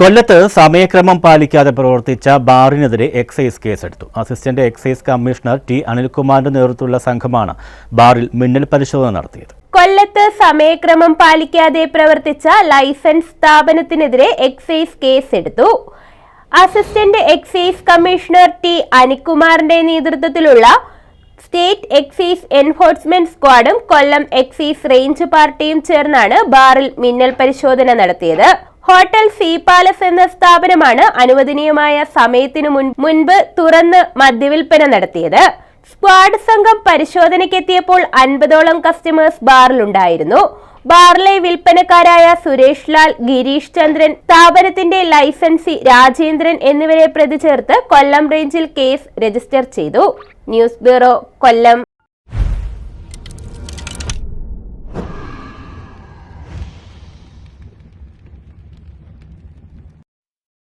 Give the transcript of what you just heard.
കൊല്ലത്ത് സമയക്രമം പാലിക്കാതെ പ്രവർത്തിച്ച ബാറിനെതിരെ എക്സൈസ് കേസെടുത്തു. അസിസ്റ്റന്റ് എക്സൈസ് കമ്മീഷണർ ടി അനിൽകുമാറിന്റെ നേതൃത്വത്തിലുള്ള സംഘമാണ് ബാറിൽ മിന്നൽ പരിശോധന നടത്തിയത്. കൊല്ലത്ത് സമയക്രമം പാലിക്കാതെ പ്രവർത്തിച്ച ലൈസൻസ് സ്ഥാപനത്തിനെതിരെ എക്സൈസ് കേസെടുത്തു. അസിസ്റ്റന്റ് എക്സൈസ് കമ്മീഷണർ ടി അനിൽകുമാറിന്റെ നേതൃത്വത്തിലുള്ള സ്റ്റേറ്റ് എക്സൈസ് എൻഫോഴ്സ്മെന്റ് സ്ക്വാഡും കൊല്ലം എക്സൈസ് റേഞ്ച് പാർട്ടിയും ചേർന്നാണ് ബാറിൽ മിന്നൽ പരിശോധന നടത്തിയത്. ഹോട്ടൽ സീ പാലസ് എന്ന സ്ഥാപനമാണ് അനുവദനീയമായ സമയത്തിനു മുൻ- മുൻപ് തുറന്ന് മദ്യവിൽപ്പന നടത്തിയത്. സ്ക്വാഡ് സംഘം പരിശോധനയ്ക്കെത്തിയപ്പോൾ അൻപതോളം കസ്റ്റമേഴ്സ് ബാറിലുണ്ടായിരുന്നു. ബാറിലെ വിൽപ്പനക്കാരായ സുരേഷ് ലാൽ ഗിരീഷ് ചന്ദ്രൻ സ്ഥാപനത്തിന്റെ ലൈസൻസി രാജേന്ദ്രൻ എന്നിവരെ പ്രതി ചേർത്ത് കൊല്ലം റേഞ്ചിൽ കേസ് രജിസ്റ്റർ ചെയ്തു. News bureau Kollam.